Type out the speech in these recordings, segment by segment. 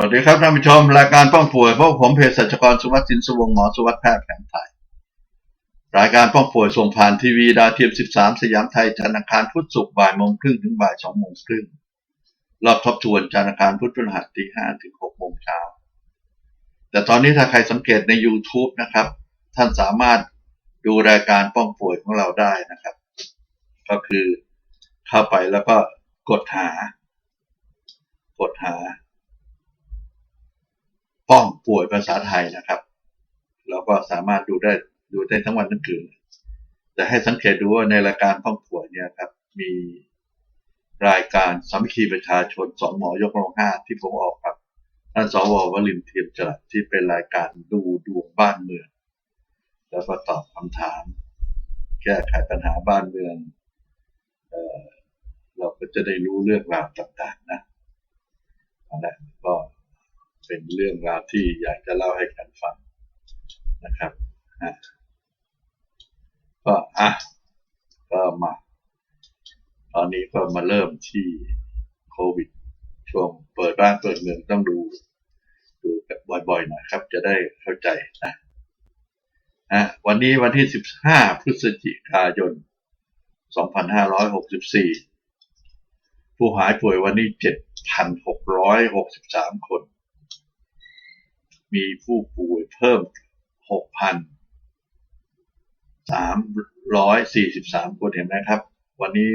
วัสดีครับท่านผู้ชมรายการป้องป่วยพบผมเภสัชกรสุวัสดิ์สินสวงศ์หมอสุวัสดิ์แพทย์แผนไทยรายการป้องป่วยส่งผ่านทีวีดาวเทียม 13 สยามไทยจันทร์อังคารพุธศุกร์บ่ายโมงครึ่งถึงบ่าย2โมงครึ่งรอบทบทวนจันทร์อังคารพุธพฤหัสตี5ถึง6โมงเช้าแต่ตอนนี้ถ้าใครสังเกตใน YouTube นะครับ ท่านสามารถดูรายการป้องป่วยของเราได้นะครับ ก็คือเข้าไปแล้วก็กดหา กดหา ป้องป่วยภาษาไทยนะครับ เราก็สามารถดูได้ดูได้ทั้งวันทั้งคืนแต่ให้สังเกตดูว่าในรายการป้องป่วยเนี่ยครับ มีรายการสามัคคีประชาชนสองหมอยกกำลังห้าที่ผมออกครับท่านสววลินเทียมจรัสที่เป็นรายการดูดวงบ้านเมือง แล้วก็ตอบคำถาม แก้ไขปัญหาบ้านเมืองเออเราก็จะได้รู้เรื่องราวต่างๆนะนั่นแหละก็ เป็นเรื่องราวที่อยากจะเล่าให้กันฟังนะครับก็อะก็มา ตอนนี้ก็มาเริ่มที่โควิด ช่วงเปิดบ้านเปิดเมืองต้องดู ดูแบบบ่อยๆหน่อยครับ จะได้เข้าใจนะอะวันนี้วันที่ 15 พฤศจิกายน 2564 ผู้หายป่วยวันนี้ 7,663 คน มีผู้ป่วยเพิ่ม 6,343 คนเห็นไหมครับ วันนี้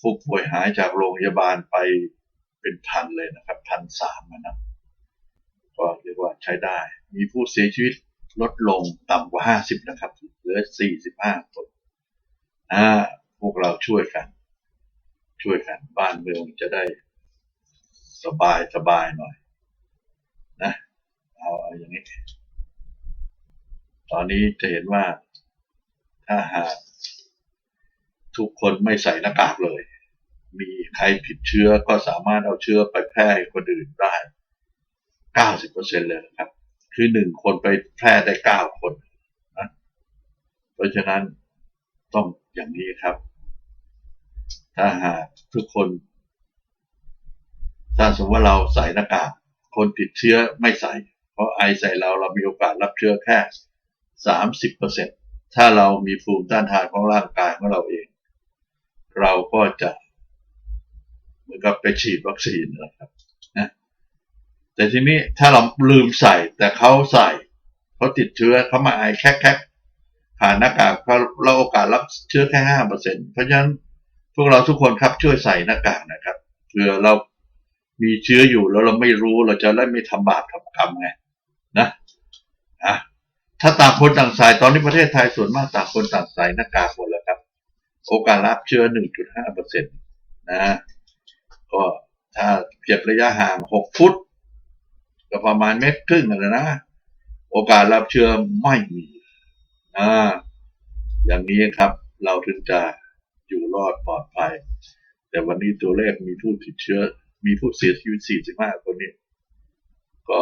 ผู้ป่วยหายจากโรงพยาบาลไปเป็นพันเลยนะครับพันสามนะก็เรียกว่าใช้ได้ มีผู้เสียชีวิตลดลงต่ำกว่า 50 นะครับ เหลือ 45 คนอ่าพวกเราช่วยกัน ช่วยกันบ้านเมืองจะได้สบายสบายหน่อยนะ เอาเอาอย่างนี้ ตอนนี้จะเห็นว่าถ้าหากทุกคนไม่ใส่หน้ากากเลย มีใครผิดเชื้อก็สามารถเอาเชื้อไปแพร่ให้คนอื่นได้90%เลยนะครับ คือหนึ่งคนไปแพร่ได้เก้าคนนะเพราะฉะนั้นต้องอย่างนี้ครับ ถ้าหากทุกคน ถ้าสมมติว่าเราใส่หน้ากากคนติดเชื้อไม่ใส่ เพราะไอใส่เราเรามีโอกาสรับเชื้อแค่สามสิบเปอร์เซ็นถ้าเรามีภูมิต้านทานของร่างกายของเราเอง เราก็จะเหมือนกับไปฉีดวัคซีนนะครับนะแต่ทีนี้ถ้าเราลืมใส่แต่เขาใส่เขาติดเชื้อเขามาไอแค่แค่ผ่านหน้ากากเขาเราโอกาสรับเชื้อแค่ห้าเปอร์เซ็นเพราะฉะนั้นพวกเราทุกคนครับช่วยใส่หน้ากากนะครับเผื่อเรามีเชื้ออยู่แล้วเราไม่รู้เราจะได้ไม่ทำบาปทำกรรมไง นะอะถ้าต่างคนต่างใส่ตอนนี้ประเทศไทยส่วนมากต่างคนต่างใส่หน้ากากหมดแล้วครับ โอกาสรับเชื้อ 1.5เปอร์เซ็นต์นะก็ถ้าเก็บระยะห่าง 6 ฟุต ก็ประมาณเมตรครึ่งนะนะ โอกาสรับเชื้อไม่มีอ่าอย่างนี้ครับ เราถึงจะอยู่รอดปลอดภัย แต่วันนี้ตัวเลขมีผู้ติดเชื้อ มีผู้เสียชีวิต 45 คนนี้ก็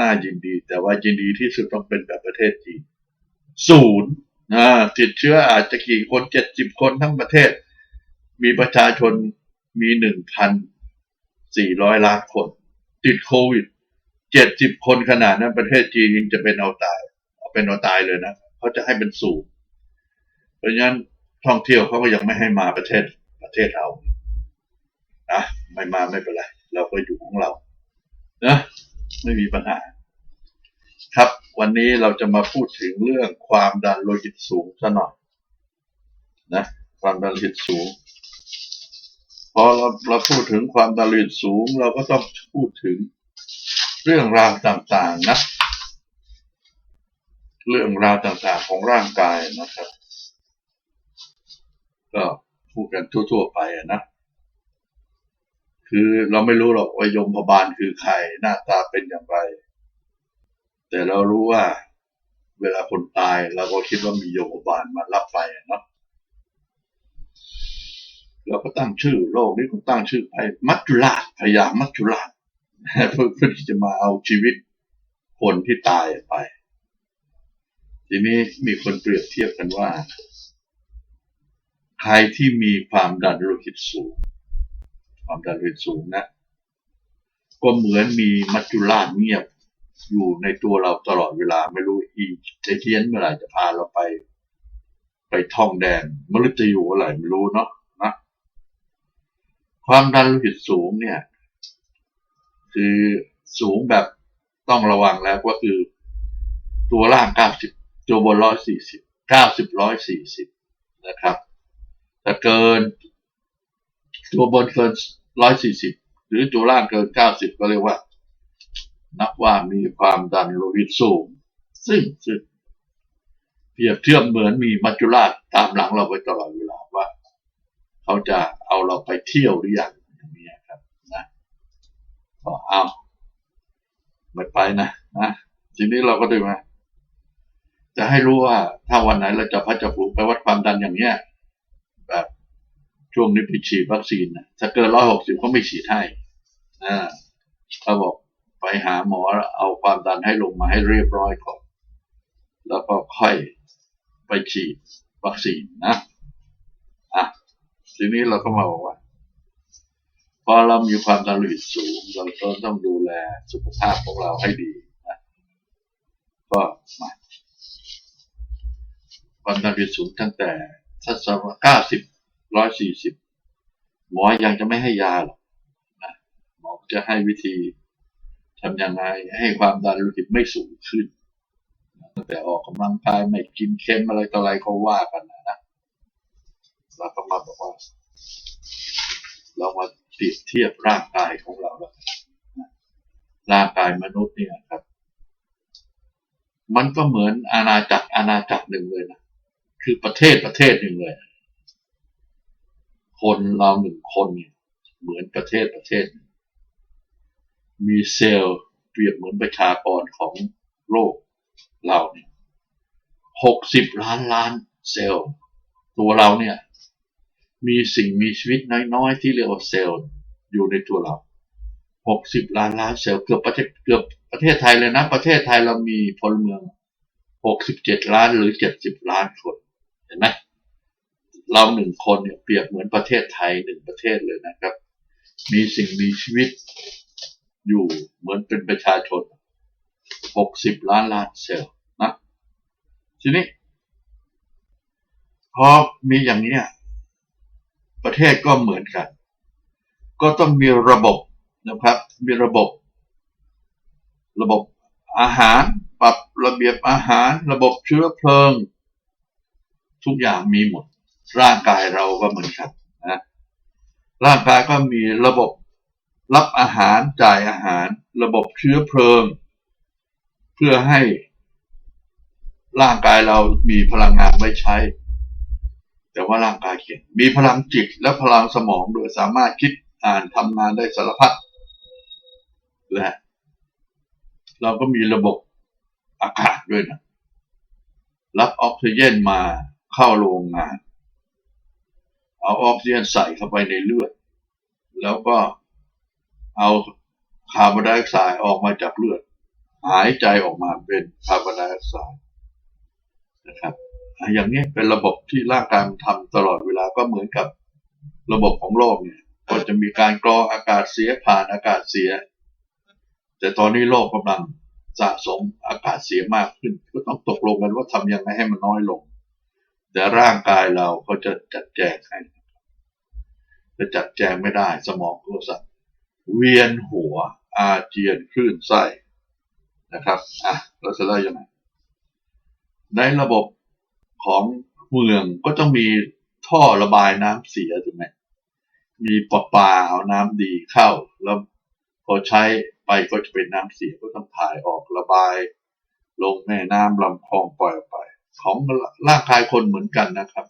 น่ายินดี แต่ว่ายินดีที่สุดต้องเป็นแบบประเทศจีนศูนย์นะติดเชื้ออาจจะกี่คน70คนทั้งประเทศ มีประชาชนมี1,400ล้านคน ติดโควิด70คนขนาดนั้นประเทศจีนยังจะเป็นเอาตาย เอาเป็นเอาตายเลยนะเขาจะให้เป็นศูนย์เพราะฉะนั้นท่องเที่ยวเขาก็ยังไม่ให้มาประเทศประเทศเรานะไม่มาไม่เป็นไร เราก็อยู่ของเรานะ ไม่มีปัญหา ครับ วันนี้เราจะมาพูดถึงเรื่องความดันโลหิตสูงซะหน่อยนะความดันโลหิตสูง พอเราเราพูดถึงความดันโลหิตสูง เราก็ต้องพูดถึงเรื่องราวต่างๆนะเรื่องราวต่างๆของร่างกายนะครับ ก็พูดกันทั่วๆไปนะ คือเราไม่รู้หรอกว่ายมพบาลคือใครหน้าตาเป็นอย่างไร แต่เรารู้ว่าเวลาคนตายเราก็คิดว่ามียมพบาลมารับไปเนาะเราก็ตั้งชื่อโลกนี้ก็ตั้งชื่อไปมัจจุราชพยามัจจุราชเพื่อเพื่อที่จะมาเอาชีวิตคนที่ตายไป ทีนี้มีคนเปรียบเทียบกันว่า ใครที่มีความดันโลหิตสูง ความดันโลหิตสูงนะ ก็เหมือนมีมัจจุราชเงียบอยู่ในตัวเราตลอดเวลาไม่รู้อีเจเทียนเมื่อไหร่จะพาเราไป ไปท่องแดนมฤตยูอะไรไม่รู้เนาะนะความดันโลหิตสูงเนี่ย คือสูงแบบต้องระวังแล้วก็คือ ตัวล่าง90ตัวบน140 90 140นะครับถ้าเกิน ตัวบนเกิน140หรือตัวล่างเกิน90ก็เรียกว่า นับว่ามีความดันโลหิตสูง ซึ่งซึ่งเปรียบเทียบเหมือนมีมัจจุราชตามหลังเราไปตลอดเวลาว่า เขาจะเอาเราไปเที่ยวหรือยังอย่างนี้ครับนะก็เอาไม่ไปนะนะทีนี้เราก็ดูมาจะให้รู้ว่าถ้าวันไหนเราจะพัดจะผูกไปวัดความดันอย่างเนี้ยแบบ ช่วงนี้ไปฉีดวัคซีนนะถ้าเกินร้อยหกสิบก็ไม่ฉีดให้อ่าเขาบอกไปหาหมอแล้วเอาความดันให้ลงมาให้เรียบร้อยก่อน แล้วก็ค่อยไปฉีดวัคซีนนะอะทีนี้เราก็มาบอกว่า พอเรามีความดันโลหิตสูงเราก็ต้องดูแลสุขภาพของเราให้ดีนะก็มาความดันโลหิตสูงตั้งแต่สัดส่วนเก้าสิบ ร้อยสี่สิบหมอยังจะไม่ให้ยาหรอกนะหมอจะให้วิธีทำยังไงให้ความดันโลหิตไม่สูงขึ้นตั้งแต่ออกกำลังกายไม่กินเค็มอะไรต่ออะไรก็ว่ากันนะนะเราก็มาบอกว่าเรามาเปรียบเทียบร่างกายของเราแล้วร่างกายมนุษย์เนี่ยครับ มันก็เหมือนอาณาจักรอาณาจักรหนึ่งเลยนะคือประเทศประเทศหนึ่งเลย คนเราหนึ่งคนเนี่ยเหมือนประเทศประเทศ มีเซลล์เปรียบเหมือนประชากรของโลกเราเนี่ยหกสิบล้านล้านเซลล์ ตัวเราเนี่ยมีสิ่งมีชีวิตน้อยๆ ที่เรียกว่าเซลล์อยู่ในตัวเราหกสิบล้านล้านเซลล์เกือบประเทศเกือบประเทศไทยเลยนะ ประเทศไทยเรามีพลเมืองหกสิบเจ็ดล้านหรือเจ็ดสิบล้านคน เห็นไหม เราหนึ่งคนเนี่ยเปรียบเหมือนประเทศไทยหนึ่งประเทศเลยนะครับ มีสิ่งมีชีวิตอยู่เหมือนเป็นประชาชนหกสิบล้านล้านเซลล์นะ ทีนี้ พอมีอย่างนี้ประเทศก็เหมือนกัน ก็ต้องมีระบบนะครับ มีระบบ ระบบอาหาร ปรับระเบียบอาหาร ระบบเชื้อเพลิง ทุกอย่างมีหมด ร่างกายเราก็เหมือนกันนะร่างกายก็มีระบบรับอาหารจ่ายอาหาร ระบบเชื้อเพลิง เพื่อให้ ร่างกายเรามีพลังงานไว้ใช้ แต่ว่าร่างกายเก่งมีพลังจิตและพลังสมองด้วยสามารถคิดอ่านทำงานได้สารพัดและเราก็มีระบบอากาศด้วยนะ รับออกซิเจนมาเข้าโรงงาน เอาออกซิเจนใส่เข้าไปในเลือด แล้วก็เอาคาร์บอนไดออกไซด์ออกมาจากเลือด หายใจออกมาเป็นคาร์บอนไดออกไซด์นะครับอย่างนี้เป็นระบบที่ร่างกายมันทำตลอดเวลาก็เหมือนกับระบบของโลกเนี่ยก็จะมีการกรองอากาศเสียผ่านอากาศเสีย แต่ตอนนี้โลกกำลังสะสมอากาศเสียมากขึ้น ก็ต้องตกลงกันว่าทำยังไงให้มันน้อยลง แต่ร่างกายเราเขาจะจัดแจงให้ จะจัดแจงไม่ได้สมองก็สั่นเวียนหัว อาเจียนคลื่นไส้นะครับอะเราจะได้ยังไงในระบบของเมืองก็ต้องมีท่อระบายน้ำเสียถูกไหมมีประปาเอาน้ำดีเข้า แล้วพอใช้ไปก็จะเป็นน้ำเสียก็ต้องถ่ายออกระบาย ลงแม่น้ำลำคลองปล่อยออกไป ของร่างกายคนเหมือนกันนะครับ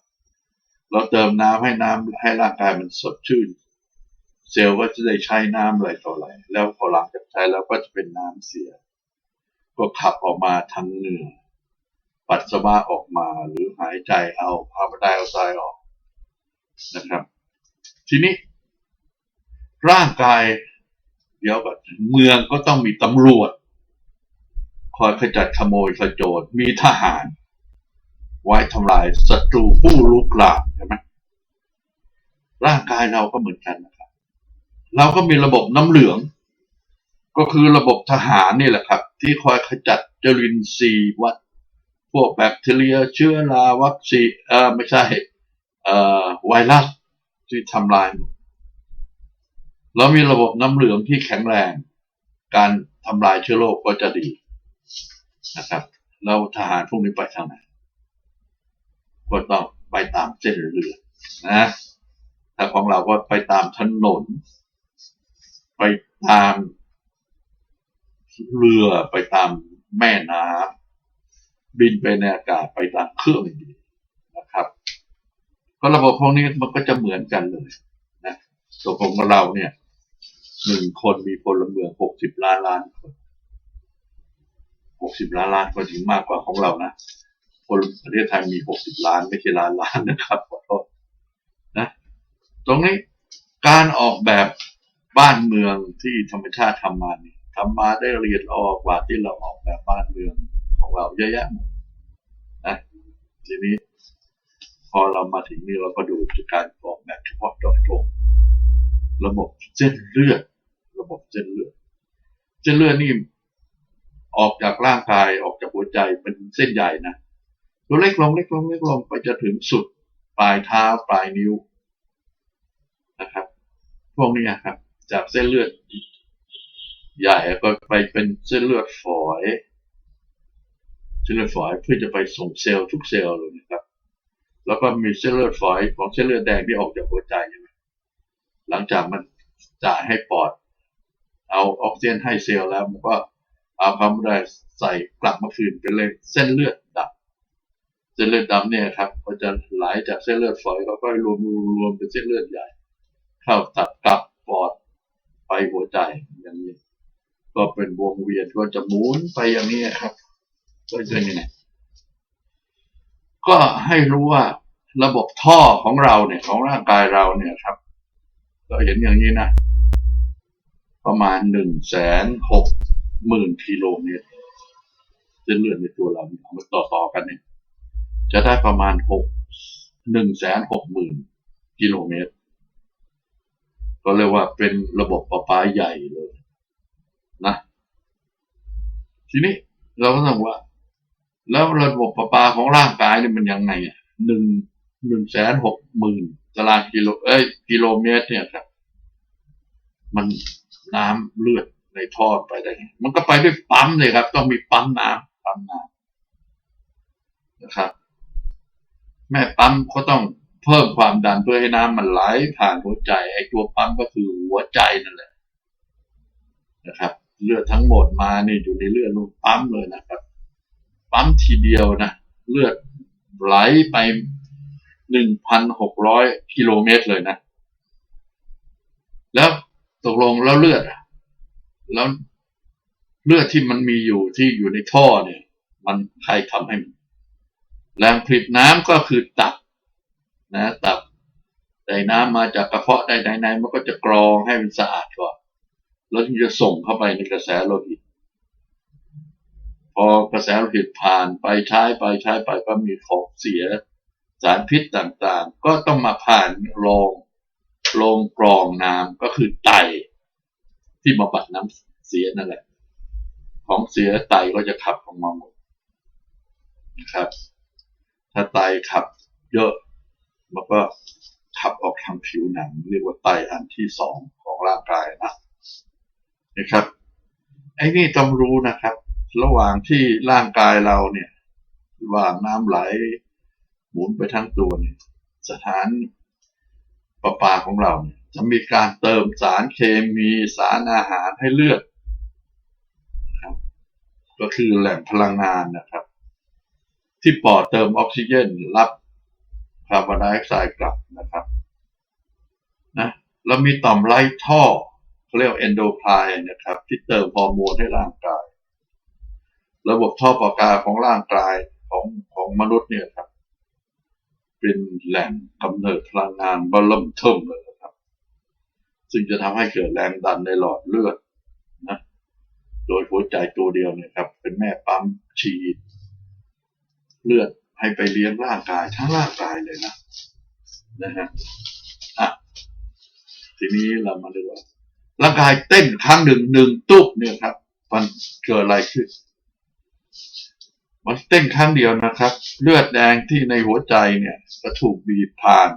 เราเติมน้ำให้น้ำให้ร่างกายมันสดชื่น เซลล์ก็จะได้ใช้น้ำอะไรต่ออะไร แล้วพอหลังจากใช้แล้วก็จะเป็นน้ำเสีย ก็ขับออกมาทางเหงื่อปัสสาวะออกมาหรือหายใจเอาคาร์บอนไดออกไซด์ออกนะครับ ทีนี้ ร่างกายเดี๋ยวแบบเมืองก็ต้องมีตำรวจ คอยขจัดขโมยขโจรมีทหาร ไว้ทำลายศัตรูผู้ลุกลามใช่ไหมร่างกายเราก็เหมือนกันนะครับ เราก็มีระบบน้ำเหลือง ก็คือระบบทหารนี่แหละครับ ที่คอยขจัดจุลินทรีย์วัดพวกแบคทีเรียเชื้อราวัคซีเออไม่ใช่เอ่อไวรัสที่ทำลายหมดแล้วมีระบบน้ำเหลืองที่แข็งแรง การทำลายเชื้อโรคก็จะดีนะครับแล้วทหารพวกนี้ไปทางไหน ก็ต้องไปตามเส้นเรือนะถ้าของเราก็ไปตามถนน ไปตามเรือไปตามแม่น้ำบินไปในอากาศไปตามเครื่องบินนะครับ ก็ระบบพวกนี้มันก็จะเหมือนกันเลยนะตัวของเราเนี่ยหนึ่งคนมีพลเมืองหกสิบล้านล้านคนหกสิบล้านล้านคนถึงมากกว่าของเรานะ คนประเทศไทยมีหกสิบล้านไม่ใช่ล้านล้านนะครับขอโทษนะตรงนี้การออกแบบบ้านเมืองที่ธรรมชาติทำมาเนี่ยทำมาได้ละเอียดออกกว่าที่เราออกแบบบ้านเมืองของเราเยอะแยะหมดนะทีนี้ พอเรามาถึงนี่เราก็ดูจากการออกแบบเฉพาะเจาะจงระบบเส้นเลือด ระบบเส้นเลือด เส้นเลือดนี่ออกจากร่างกายออกจากหัวใจเป็นเส้นใหญ่นะ ตัวเล็กลงเล็กลงเล็กลงไปจะถึงสุดปลายเท้าปลายนิ้วนะครับ พวกนี้ครับ จากเส้นเลือดใหญ่ก็ไปเป็นเส้นเลือดฝอยเส้นเลือดฝอยเพื่อจะไปส่งเซลล์ทุกเซลล์เลยนะครับ แล้วก็มีเส้นเลือดฝอยของเส้นเลือดแดงที่ออกจากหัวใจใช่ไหมหลังจากมันจ่ายให้ปอด เอาออกซิเจนให้เซลล์แล้วมันก็เอาคาร์บอนไดออกไซด์ใส่กลับมาคืนเป็นเลยเส้นเลือด เส้นเลือดดำเนี่ยครับก็จะไหลจากเส้นเลือดฝอยก็ค่อยรวมรวมเป็นเส้นเลือดใหญ่ เข้าตัดกลับปอดไปหัวใจอย่างนี้ ก็เป็นวงเวียนก็จะหมุนไปอย่างนี้ครับก็จะนี่นะก็ให้รู้ว่าระบบท่อของเราเนี่ยของร่างกายเราเนี่ยครับก็เห็นอย่างนี้นะ ประมาณหนึ่งแสนหกหมื่นกิโลเมตรเส้นเลือดในตัวเราเนี่ยเอามาต่อต่อๆกันเนี่ย จะได้ประมาณหกหนึ่งแสนหกหมื่นกิโลเมตร ก็เรียกว่าเป็นระบบประปาใหญ่เลยนะ ทีนี้เราก็ต้องว่า แล้วระบบประปาของร่างกายเนี่ยมันยังไงอะหนึ่งหนึ่งแสนหกหมื่นตารางกิโลเอ้ยกิโลเมตรเนี่ยครับ มันน้ำเลือดในท่อไปได้ไงมันก็ไปด้วยปั๊มเลยครับ ต้องมีปั๊มน้ำปั๊มน้ำนะครับ แม่ปั๊มก็ต้องเพิ่มความดันเพื่อให้น้ำมันไหลผ่านหัวใจไอ้ตัวปั๊มก็คือหัวใจนั่นแหละนะครับ เลือดทั้งหมดมานี่อยู่ในเลือดลูกปั๊มเลยนะครับ ปั๊มทีเดียวนะเลือดไหลไปหนึ่งพันหกร้อยกิโลเมตรเลยนะ แล้วตกลงแล้วเลือดแล้วเลือดที่มันมีอยู่ที่อยู่ในท่อเนี่ย มันใครทำให้มัน แรงผลิตน้ำก็คือตับนะตับได้น้ำมาจากกระเพาะได้ในในมันก็จะกรองให้มันสะอาดก่อนแล้วถึงจะส่งเข้าไปในกระแสโลหิต พอกระแสโลหิตผ่านไปใช้ไปใช้ไปก็มีของเสียสารพิษต่างๆ ก็ต้องมาผ่านโรงโรงกรองน้ำก็คือไตที่บำบัดน้ำเสียนั่นแหละ ของเสียไตก็จะขับออกมาหมดนะครับ ถ้าไตขับเยอะมันก็ขับออกทางผิวหนังเรียกว่าไตอันที่สองของร่างกายนะนะครับไอ้นี่ต้องรู้นะครับ ระหว่างที่ร่างกายเราเนี่ยว่างน้ำไหลหมุนไปทั้งตัวเนี่ยสถานประปาของเราเนี่ยจะมีการเติมสารเคมีสารอาหารให้เลือดนะครับก็คือแหล่งพลังงานนะครับ ที่ปอดเติมออกซิเจนรับคาร์บอนไดออกไซด์กลับนะครับนะแล้วมีต่อมไร้ท่อเขาเรียกเอนโดไพน์นะครับ ที่เติมฮอร์โมนให้ร่างกาย ระบบท่อประกาของร่างกายของของมนุษย์เนี่ยครับ เป็นแหล่งกำเนิดพลังงานบลัมเทิมเลยนะครับ ซึ่งจะทำให้เกิดแรงดันในหลอดเลือดนะโดยหัวใจตัวเดียวเนี่ยครับ เป็นแม่ปั๊มฉีด เลือดให้ไปเลี้ยงร่างกายทั้งร่างกายเลยนะนะฮะอะทีนี้เรามาดูว่าร่างกายเต้นครั้งหนึ่งหนึ่งตุ๊บเนี่ยครับ มันเกิดอะไรขึ้นมันเต้นครั้งเดียวนะครับ เลือดแดงที่ในหัวใจเนี่ยก็ถูกบีบผ่าน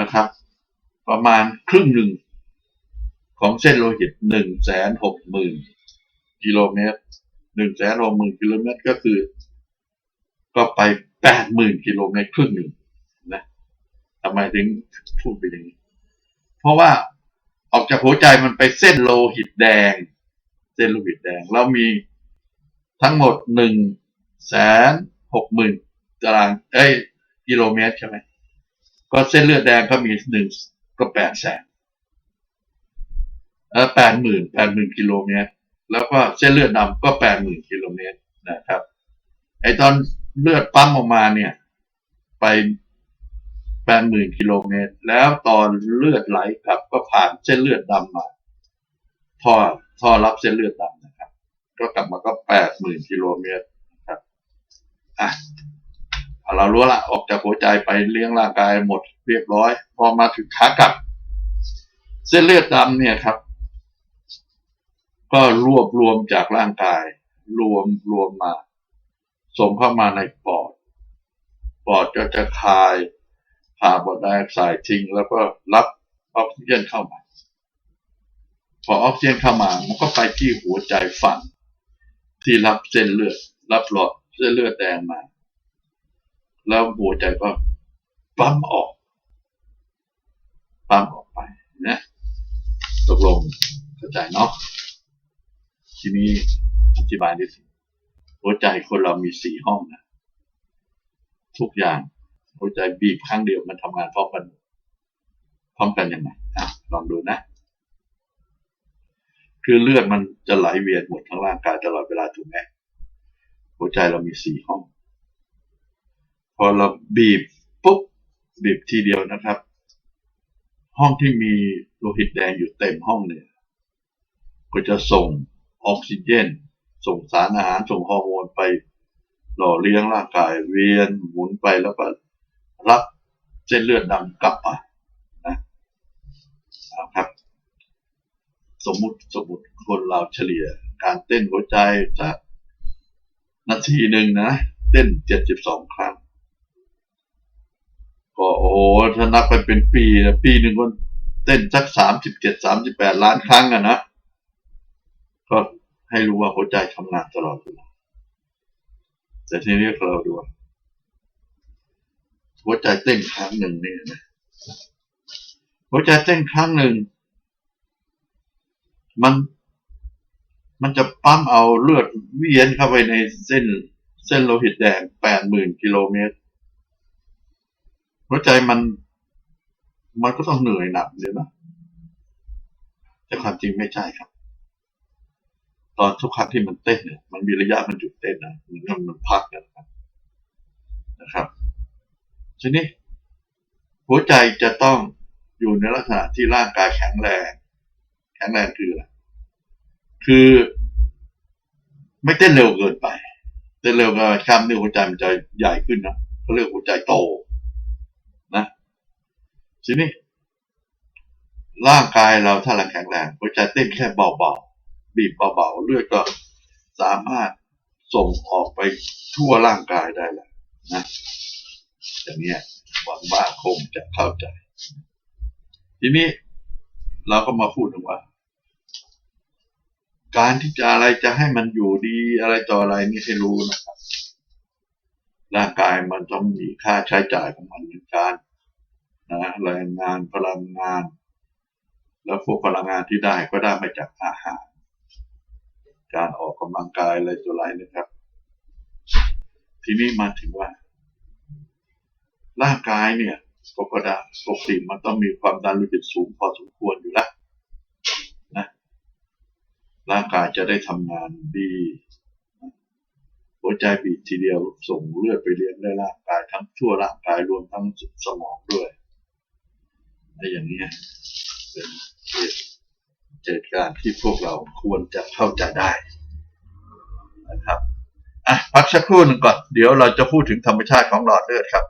นะครับ ประมาณครึ่งหนึ่งของเส้นโลหิตหนึ่งแสนหกหมื่นกิโลเมตรหนึ่งแสนหกหมื่นกิโลเมตรก็คือ ก็ไปแปดหมื่นกิโลเมตรครึ่งหนึ่งนะทำไมถึงพูดไปอย่างนี้ เพราะว่าออกจากหัวใจมันไปเส้นโลหิตแดง เส้นโลหิตแดงเรามีทั้งหมดหนึ่งแสนหกหมื่นตารางเอ้ยกิโลเมตรใช่ไหมก็เส้นเลือดแดงก็มีหนึ่งก็แปดแสนเออแปดหมื่นแปดหมื่นกิโลเมตร แล้วก็เส้นเลือดดำก็แปดหมื่นกิโลเมตรนะครับ ไอตอน เลือดปั๊มออกมาเนี่ย ไปแปดหมื่นกิโลเมตร แล้วตอนเลือดไหลกลับก็ผ่านเส้นเลือดดำมาท่อท่อรับเส้นเลือดดำนะครับ ก็กลับมาก็แปดหมื่นกิโลเมตรนะครับอะเอาเรารู้ละออกจากหัวใจไปเลี้ยงร่างกายหมดเรียบร้อย พอมาถึงขากลับ เส้นเลือดดำเนี่ยครับ ก็รวบรวมจากร่างกาย รวมรวมมา ส่งเข้ามาในปอด ปอดก็จะคายคาร์บอนไดออกไซด์ทิ้งแล้วก็รับออกซิเจนเข้ามา พอออกซิเจนเข้ามา มันก็ไปที่หัวใจฝั่งที่รับเส้นเลือด รับหลอดเส้นเลือดแดงมา แล้วหัวใจก็ปั๊มออก ปั๊มออกไปนะตกลงเข้าใจเนาะทีนี้อธิบายนิดนึง หัวใจคนเรามีสี่ห้องนะทุกอย่างหัวใจบีบครั้งเดียวมันทำงานพร้อมกัน พร้อมกันยังไงอะลองดูนะ คือเลือดมันจะไหลเวียนหมดทั้งร่างกายตลอดเวลาถูกไหมหัวใจเรามีสี่ห้อง พอเราบีบปุ๊บบีบทีเดียวนะครับ ห้องที่มีโลหิตแดงอยู่เต็มห้องเนี่ย ก็จะส่งออกซิเจน ส่งสารอาหารส่งฮอร์โมนไป หล่อเลี้ยงร่างกาย เวียนหมุนไปแล้วก็รับเส้นเลือดดำกลับมานะครับ สมมุติสมมุติคนเราเฉลี่ย การเต้นหัวใจจะนาทีหนึ่งนะเต้นเจ็ดสิบสองครั้ง ก็โอ้โหถ้านับไปเป็นปีนะปีหนึ่งคนเต้นสักสามสิบเจ็ดสามสิบแปดล้านครั้งอะนะก็ ให้รู้ว่าหัวใจทำงานตลอดเวลาแต่ทีนี้เราดูว่าหัวใจเต้นครั้งหนึ่งนี่นะหัวใจเต้นครั้งหนึ่ง มัน มันจะปั๊มเอาเลือดเวียนเข้าไปในเส้น เส้นโลหิตแดงแปดหมื่นกิโลเมตร หัวใจมัน มันก็ต้องเหนื่อยหนักเลยนะแต่ความจริงไม่ใช่ครับ ตอนทุกครั้งที่มันเต้นเนี่ยมันมีระยะมันหยุดเต้นนะมันก็มันพักนะครับนะครับทีนี้หัวใจจะต้องอยู่ในลักษณะที่ร่างกายแข็งแรง แข็งแรงคืออะไรคือไม่เต้นเร็วเกินไป เต้นเร็วก็กล้ามเนื้อหัวใจมันจะใหญ่ขึ้นนะเขาเรียกหัวใจโตนะทีนี้ร่างกายเราถ้าเราแข็งแรงหัวใจเต้นแค่เบาๆ บีบเบาๆเลือดก็สามารถส่งออกไปทั่วร่างกายได้แล้วนะอย่างนี้หวังว่าคงจะเข้าใจ ทีนี้เราก็มาพูดถึงว่า การที่จะอะไรจะให้มันอยู่ดีอะไรต่ออะไรนี่ให้รู้นะครับร่างกายมันต้องมีค่าใช้จ่ายของมันเหมือนกันนะแรงงานพลังงาน แล้วพวกพลังงานที่ได้ก็ได้มาจากอาหาร การออกกำลังกายอะไรตัวอะไรนะครับ ทีนี้มาถึงว่า ร่างกายเนี่ยปกติปกติมันต้องมีความดันโลหิตสูงพอสมควรอยู่แล้วนะร่างกายจะได้ทำงานดีหัวใจบีบทีเดียวส่งเลือดไปเลี้ยงได้ร่างกายทั้งทั่วร่างกายรวมทั้งสมองด้วยในอย่างนี้เป็นเหตุ การณ์ที่พวกเราควรจะเข้าใจได้นะครับอะพักสักครู่หนึ่งก่อน เดี๋ยวเราจะพูดถึงธรรมชาติของหลอดเลือดครับ